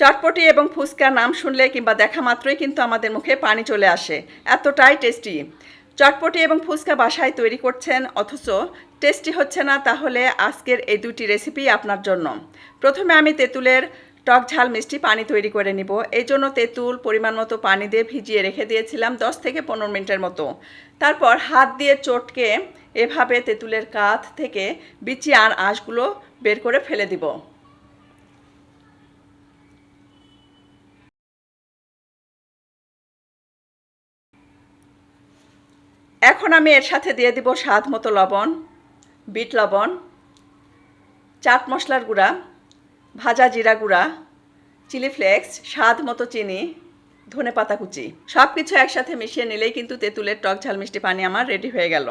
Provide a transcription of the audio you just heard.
চটপটি এবং ফুচকার নাম শুনলে কিংবা দেখা মাত্রই কিন্তু আমাদের মুখে পানি চলে আসে। এতটাই টেস্টি। চটপটি এবং ফুচকা বাসায় তৈরি করছেন, অথচ টেস্টি হচ্ছে না, তাহলে আজকের এই দুটি রেসিপি আপনার জন্য। প্রথমে আমি তেঁতুলের টক ঝাল মিষ্টি পানি তৈরি করে নিব। এই জন্য তেঁতুল পরিমাণ মতো পানি দিয়ে ভিজিয়ে রেখে দিয়েছিলাম দশ থেকে পনেরো মিনিটের মতো। তারপর হাত দিয়ে চটকে এভাবে তেঁতুলের কাঁধ থেকে বিচি আর আঁশগুলো বের করে ফেলে দিব। এখন আমি এর সাথে দিয়ে দিব স্বাদ মতো লবণ, বিট লবণ, চাট মশলার গুঁড়া, ভাজা জিরা গুঁড়া, চিলি ফ্লেক্স, স্বাদ মতো চিনি ধনে পাতা কুচি। সব কিছু একসাথে মিশিয়ে নিলেই কিন্তু তেঁতুলের টক ঝাল মিষ্টি পানি আমার রেডি হয়ে গেল।